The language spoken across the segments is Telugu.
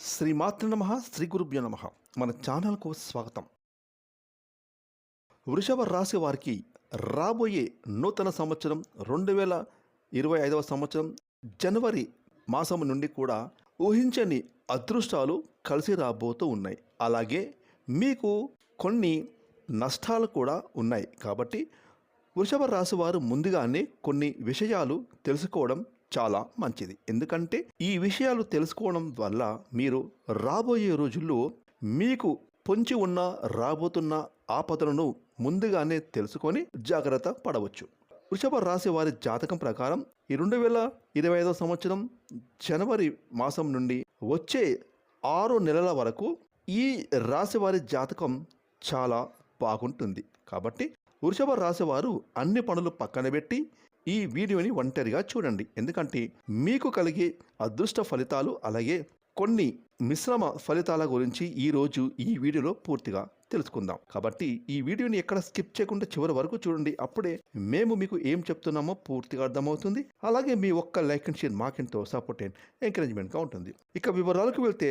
శ్రీమాతృ నమ శ్రీ గురుభ్యో నమ. మన ఛానల్కు స్వాగతం. వృషభ రాశి వారికి రాబోయే నూతన సంవత్సరం రెండు వేల ఇరవై ఐదవ సంవత్సరం జనవరి మాసం నుండి కూడా ఊహించని అదృష్టాలు కలిసి రాబోతూ ఉన్నాయి. అలాగే మీకు కొన్ని నష్టాలు కూడా ఉన్నాయి. కాబట్టి వృషభ రాశి వారు ముందుగానే కొన్ని విషయాలు తెలుసుకోవడం చాలా మంచిది. ఎందుకంటే ఈ విషయాలు తెలుసుకోవడం వల్ల మీరు రాబోయే రోజుల్లో మీకు పొంచి ఉన్న రాబోతున్న ఆపదలను ముందుగానే తెలుసుకొని జాగ్రత్త పడవచ్చు. వృషభ రాశి వారి జాతకం ప్రకారం ఈ రెండు వేల ఇరవై ఐదో సంవత్సరం జనవరి మాసం నుండి వచ్చే ఆరు నెలల వరకు ఈ రాశి వారి జాతకం చాలా బాగుంటుంది. కాబట్టి వృషభ రాశి వారు అన్ని పనులు పక్కన పెట్టి ఈ వీడియోని ఒంటరిగా చూడండి. ఎందుకంటే మీకు కలిగే అదృష్ట ఫలితాలు అలాగే కొన్ని మిశ్రమ ఫలితాల గురించి ఈరోజు ఈ వీడియోలో పూర్తిగా తెలుసుకుందాం. కాబట్టి ఈ వీడియోని ఎక్కడ స్కిప్ చేయకుండా చివరి వరకు చూడండి. అప్పుడే మేము మీకు ఏం చెప్తున్నామో పూర్తిగా అర్థమవుతుంది. అలాగే మీ ఒక్క లైక్ అండ్ షేర్ మాకెంతో సపోర్ట్ అండ్ ఎంకరేజ్మెంట్గా ఉంటుంది. ఇక వివరాలకు వెళ్తే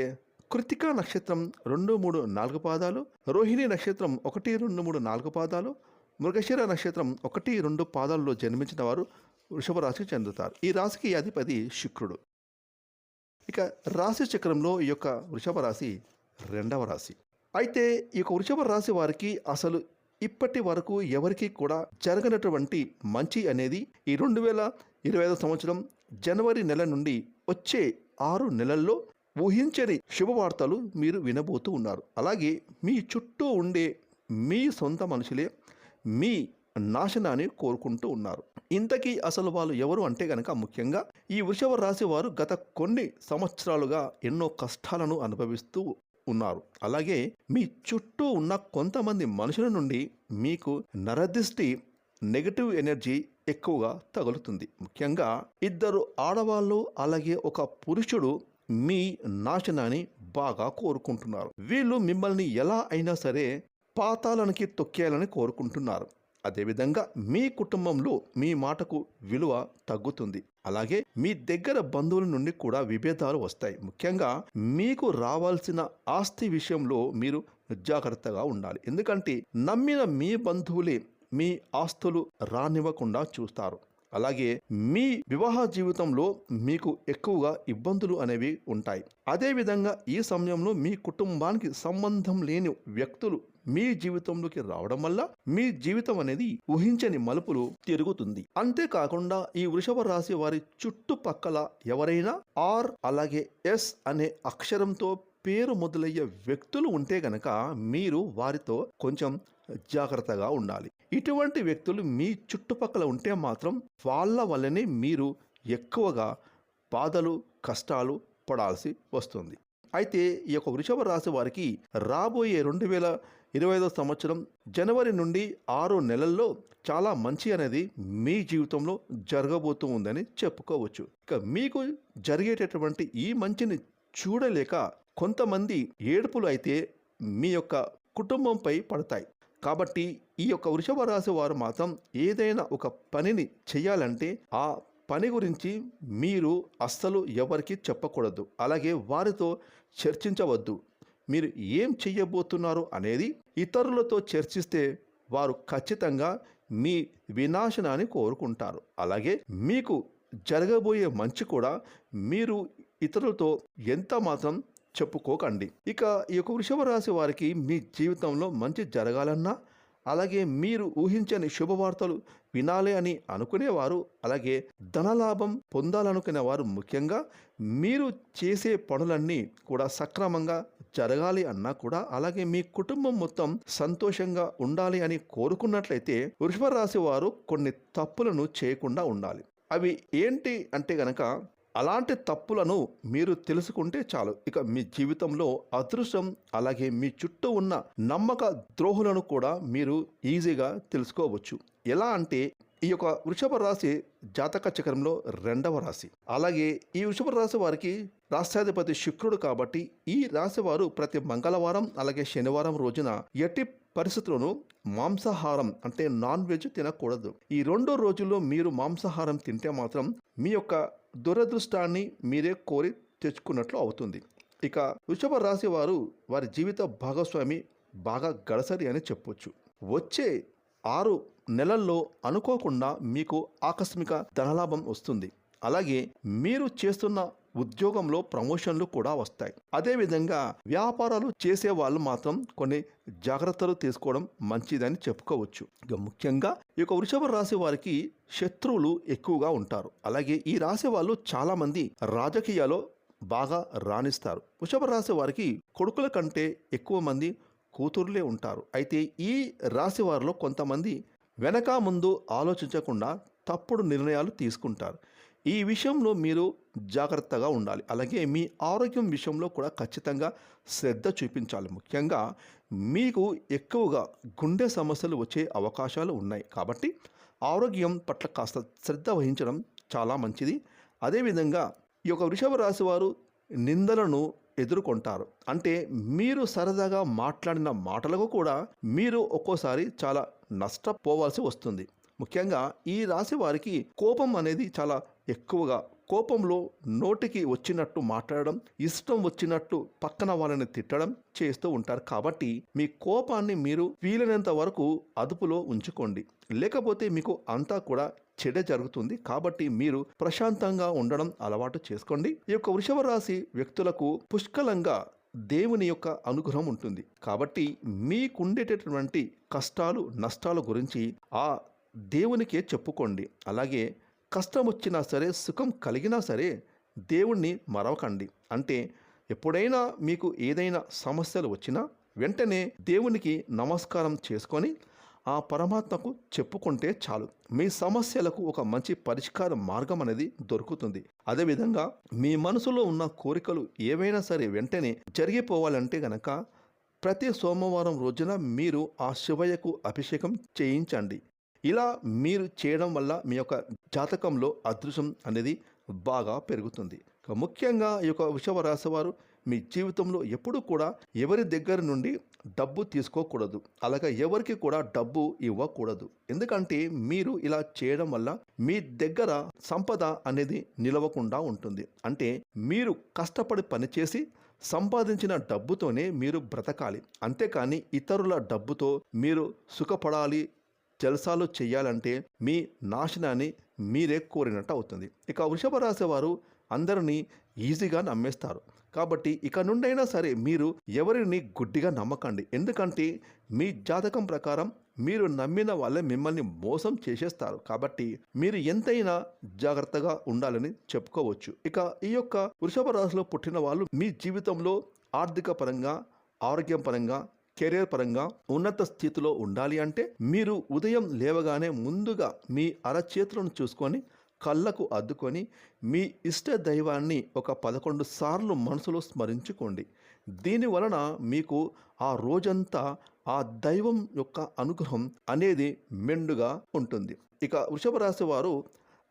కృతికా నక్షత్రం రెండు మూడు నాలుగు పాదాలు రోహిణి నక్షత్రం ఒకటి రెండు మూడు నాలుగు పాదాలు మృగశిర నక్షత్రం ఒకటి రెండు పాదాల్లో జన్మించిన వారు వృషభ రాశికి చెందుతారు. ఈ రాశికి అధిపతి శుక్రుడు. ఇక రాశి చక్రంలో ఈ యొక్క వృషభ రాశి రెండవ రాశి. అయితే ఈ యొక్క వృషభ రాశి వారికి అసలు ఇప్పటి వరకు ఎవరికి కూడా జరగనటువంటి మంచి అనేది ఈ రెండు వేల ఇరవై ఐదు సంవత్సరం జనవరి నెల నుండి వచ్చే ఆరు నెలల్లో ఊహించని శుభవార్తలు మీరు వినబోతూ ఉన్నారు. అలాగే మీ చుట్టూ ఉండే మీ సొంత మనుషులే మీ నాశనాన్ని కోరుకుంటూ ఉన్నారు. ఇంతకీ అసలు వాళ్ళు ఎవరు అంటే గనక ముఖ్యంగా ఈ వృషభ రాశి వారు గత కొన్ని సంవత్సరాలుగా ఎన్నో కష్టాలను అనుభవిస్తూ ఉన్నారు. అలాగే మీ చుట్టూ ఉన్న కొంతమంది మనుషుల నుండి మీకు నరదిష్టి నెగటివ్ ఎనర్జీ ఎక్కువగా తగులుతుంది. ముఖ్యంగా ఇద్దరు ఆడవాళ్ళు అలాగే ఒక పురుషుడు మీ నాశనాన్ని బాగా కోరుకుంటున్నారు. వీళ్ళు మిమ్మల్ని ఎలా అయినా సరే పాతాలనికి తొక్కేయాలని కోరుకుంటున్నారు. అదేవిధంగా మీ కుటుంబంలో మీ మాటకు విలువ తగ్గుతుంది. అలాగే మీ దగ్గర బంధువుల నుండి కూడా విభేదాలు వస్తాయి. ముఖ్యంగా మీకు రావాల్సిన ఆస్తి విషయంలో మీరు జాగ్రత్తగా ఉండాలి. ఎందుకంటే నమ్మిన మీ బంధువులే మీ ఆస్తులు రానివ్వకుండా చూస్తారు. అలాగే మీ వివాహ జీవితంలో మీకు ఎక్కువగా ఇబ్బందులు అనేవి ఉంటాయి. అదేవిధంగా ఈ సమయంలో మీ కుటుంబానికి సంబంధం లేని వ్యక్తులు మీ జీవితంలోకి రావడం వల్ల మీ జీవితం అనేది ఊహించని మలుపులు తిరుగుతుంది. అంతేకాకుండా ఈ వృషభ రాశి వారి చుట్టుపక్కల ఎవరైనా ఆర్ అలాగే ఎస్ అనే అక్షరంతో పేరు మొదలయ్యే వ్యక్తులు ఉంటే గనక మీరు వారితో కొంచెం జాగ్రత్తగా ఉండాలి. ఇటువంటి వ్యక్తులు మీ చుట్టుపక్కల ఉంటే మాత్రం వాళ్ళ వల్లనే మీరు ఎక్కువగా బాధలు కష్టాలు పడాల్సి వస్తుంది. అయితే ఈ యొక్క వృషభ రాశి వారికి రాబోయే రెండు వేల ఇరవై ఐదో సంవత్సరం జనవరి నుండి ఆరు నెలల్లో చాలా మంచి అనేది మీ జీవితంలో జరగబోతూ ఉందని చెప్పుకోవచ్చు. ఇక మీకు జరిగేటటువంటి ఈ మంచిని చూడలేక కొంతమంది ఏడుపులు అయితే మీ యొక్క కుటుంబంపై పడతాయి. కాబట్టి ఈ యొక్క వృషభ రాశి వారు మాత్రం ఏదైనా ఒక పనిని చేయాలంటే ఆ పని గురించి మీరు అస్సలు ఎవరికి చెప్పకూడదు. అలాగే వారితో చర్చించవద్దు. మీరు ఏం చెయ్యబోతున్నారు అనేది ఇతరులతో చర్చిస్తే వారు ఖచ్చితంగా మీ వినాశనాన్ని కోరుకుంటారు. అలాగే మీకు జరగబోయే మంచి కూడా మీరు ఇతరులతో ఎంత మాత్రం చెప్పుకోకండి. ఇక ఈ యొక్క వృషభ రాశి వారికి మీ జీవితంలో మంచి జరగాలన్నా అలాగే మీరు ఊహించని శుభవార్తలు వినాలి అని అనుకునేవారు అలాగే ధనలాభం పొందాలనుకునేవారు ముఖ్యంగా మీరు చేసే పనులన్నీ కూడా సక్రమంగా జరగాలి అన్నా కూడా అలాగే మీ కుటుంబం మొత్తం సంతోషంగా ఉండాలి అని కోరుకున్నట్లయితే వృషభ రాశి వారు కొన్ని తప్పులను చేయకుండా ఉండాలి. అవి ఏంటి అంటే గనక అలాంటి తప్పులను మీరు తెలుసుకుంటే చాలు. ఇక మీ జీవితంలో అదృష్టం అలాగే మీ చుట్టూ ఉన్న నమ్మక ద్రోహులను కూడా మీరు ఈజీగా తెలుసుకోవచ్చు. ఎలా అంటే ఈ యొక్క వృషభ రాశి జాతక చక్రంలో రెండవ రాశి. అలాగే ఈ వృషభ రాశి వారికి రాష్ట్రాధిపతి శుక్రుడు కాబట్టి ఈ రాశి వారు ప్రతి మంగళవారం అలాగే శనివారం రోజున ఎట్టి పరిస్థితుల్లోనూ మాంసాహారం అంటే నాన్ వెజ్ తినకూడదు. ఈ రెండు రోజుల్లో మీరు మాంసాహారం తింటే మాత్రం మీ యొక్క దురదృష్టాన్ని మీరే కోరి తెచ్చుకున్నట్లు అవుతుంది. ఇక వృషభ రాశి వారు వారి జీవిత భాగస్వామి బాగా గడసరి అని చెప్పొచ్చు. వచ్చే ఆరు నెలల్లో అనుకోకుండా మీకు ఆకస్మిక ధనలాభం వస్తుంది. అలాగే మీరు చేస్తున్న ఉద్యోగంలో ప్రమోషన్లు కూడా వస్తాయి. అదేవిధంగా వ్యాపారాలు చేసే వాళ్ళు మాత్రం కొన్ని జాగ్రత్తలు తీసుకోవడం మంచిదని చెప్పుకోవచ్చు. ఇక ముఖ్యంగా ఈ యొక్క వృషభ రాశి వారికి శత్రువులు ఎక్కువగా ఉంటారు. అలాగే ఈ రాశి వాళ్ళు చాలామంది రాజకీయాల్లో బాగా రాణిస్తారు. వృషభ రాశి వారికి కొడుకుల కంటే ఎక్కువ మంది కూతుర్లే ఉంటారు. అయితే ఈ రాశి వారిలో కొంతమంది వెనక ముందు ఆలోచించకుండా తప్పుడు నిర్ణయాలు తీసుకుంటారు. ఈ విషయంలో మీరు జాగ్రత్తగా ఉండాలి. అలాగే మీ ఆరోగ్యం విషయంలో కూడా ఖచ్చితంగా శ్రద్ధ చూపించాలి. ముఖ్యంగా మీకు ఎక్కువగా గుండె సమస్యలు వచ్చే అవకాశాలు ఉన్నాయి. కాబట్టి ఆరోగ్యం పట్ల కాస్త శ్రద్ధ వహించడం చాలా మంచిది. అదేవిధంగా ఈ యొక్క వృషభ రాశి వారు నిందలను ఎదుర్కొంటారు. అంటే మీరు సరదాగా మాట్లాడిన మాటలకు కూడా మీరు ఒక్కోసారి చాలా నష్టపోవాల్సి వస్తుంది. ముఖ్యంగా ఈ రాశి వారికి కోపం అనేది చాలా ఎక్కువగా కోపంలో నోటికి వచ్చినట్టు మాట్లాడడం ఇష్టం వచ్చినట్టు పక్కన వాళ్ళని తిట్టడం చేస్తూ ఉంటారు. కాబట్టి మీ కోపాన్ని మీరు వీలైనంత వరకు అదుపులో ఉంచుకోండి. లేకపోతే మీకు అంతా కూడా చెడ జరుగుతుంది. కాబట్టి మీరు ప్రశాంతంగా ఉండడం అలవాటు చేసుకోండి. ఈ యొక్క వృషభ రాశి వ్యక్తులకు పుష్కలంగా దేవుని యొక్క అనుగ్రహం ఉంటుంది. కాబట్టి మీకుండేటటువంటి కష్టాలు నష్టాల గురించి ఆ దేవునికే చెప్పుకోండి. అలాగే కష్టం వచ్చినా సరే సుఖం కలిగినా సరే దేవుణ్ణి మరవకండి. అంటే ఎప్పుడైనా మీకు ఏదైనా సమస్యలు వచ్చినా వెంటనే దేవునికి నమస్కారం చేసుకొని ఆ పరమాత్మకు చెప్పుకుంటే చాలు. మీ సమస్యలకు ఒక మంచి పరిష్కార మార్గం అనేది దొరుకుతుంది. అదేవిధంగా మీ మనసులో ఉన్న కోరికలు ఏవైనా సరే వెంటనే జరిగిపోవాలంటే గనక ప్రతి సోమవారం రోజున మీరు ఆ శివయ్యకు అభిషేకం చేయించండి. ఇలా మీరు చేయడం వల్ల మీ యొక్క జాతకంలో అదృష్టం అనేది బాగా పెరుగుతుంది. ముఖ్యంగా ఈ యొక్క వృషభ రాశి వారు మీ జీవితంలో ఎప్పుడూ కూడా ఎవరి దగ్గర నుండి డబ్బు తీసుకోకూడదు. అలాగే ఎవరికి కూడా డబ్బు ఇవ్వకూడదు. ఎందుకంటే మీరు ఇలా చేయడం వల్ల మీ దగ్గర సంపద అనేది నిలవకుండా ఉంటుంది. అంటే మీరు కష్టపడి పనిచేసి సంపాదించిన డబ్బుతోనే మీరు బ్రతకాలి. అంతేకాని ఇతరుల డబ్బుతో మీరు సుఖపడాలి జలసాలు చేయాలంటే మీ నాశనాన్ని మీరే కోరినట్టు అవుతుంది. ఇక వృషభ రాశి వారు అందరినీ ఈజీగా నమ్మేస్తారు. కాబట్టి ఇక నుండైనా సరే మీరు ఎవరిని గుడ్డిగా నమ్మకండి. ఎందుకంటే మీ జాతకం ప్రకారం మీరు నమ్మిన వాళ్ళే మిమ్మల్ని మోసం చేసేస్తారు. కాబట్టి మీరు ఎంతైనా జాగ్రత్తగా ఉండాలని చెప్పుకోవచ్చు. ఇక ఈ యొక్క వృషభ రాశిలో పుట్టిన వాళ్ళు మీ జీవితంలో ఆర్థిక పరంగా ఆరోగ్యం పరంగా కెరీర్ పరంగా ఉన్నత స్థితిలో ఉండాలి అంటే మీరు ఉదయం లేవగానే ముందుగా మీ అరచేతులను చూసుకొని కళ్ళకు అద్దుకొని మీ ఇష్ట దైవాన్ని ఒక పదకొండు సార్లు మనసులో స్మరించుకోండి. దీని వలన మీకు ఆ రోజంతా ఆ దైవం యొక్క అనుగ్రహం అనేది మెండుగా ఉంటుంది. ఇక వృషభ రాశి వారు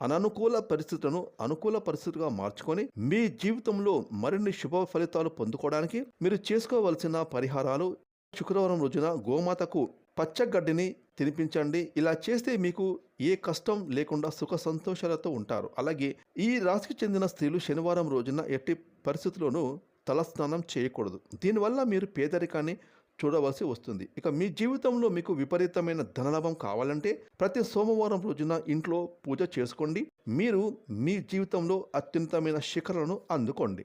అననుకూల పరిస్థితులను అనుకూల పరిస్థితిగా మార్చుకొని మీ జీవితంలో మరిన్ని శుభ ఫలితాలు పొందుకోవడానికి మీరు చేసుకోవలసిన పరిహారాలు శుక్రవారం రోజున గోమాతకు పచ్చగడ్డిని తినిపించండి. ఇలా చేస్తే మీకు ఏ కష్టం లేకుండా సుఖ సంతోషాలతో ఉంటారు. అలాగే ఈ రాశికి చెందిన స్త్రీలు శనివారం రోజున ఎట్టి పరిస్థితుల్లోనూ తలస్నానం చేయకూడదు. దీనివల్ల మీరు పేదరికాన్ని చూడవలసి వస్తుంది. ఇక మీ జీవితంలో మీకు విపరీతమైన ధనలాభం కావాలంటే ప్రతి సోమవారం రోజున ఇంట్లో పూజ చేసుకోండి. మీరు మీ జీవితంలో అత్యున్నతమైన శిఖరాలను అందుకోండి.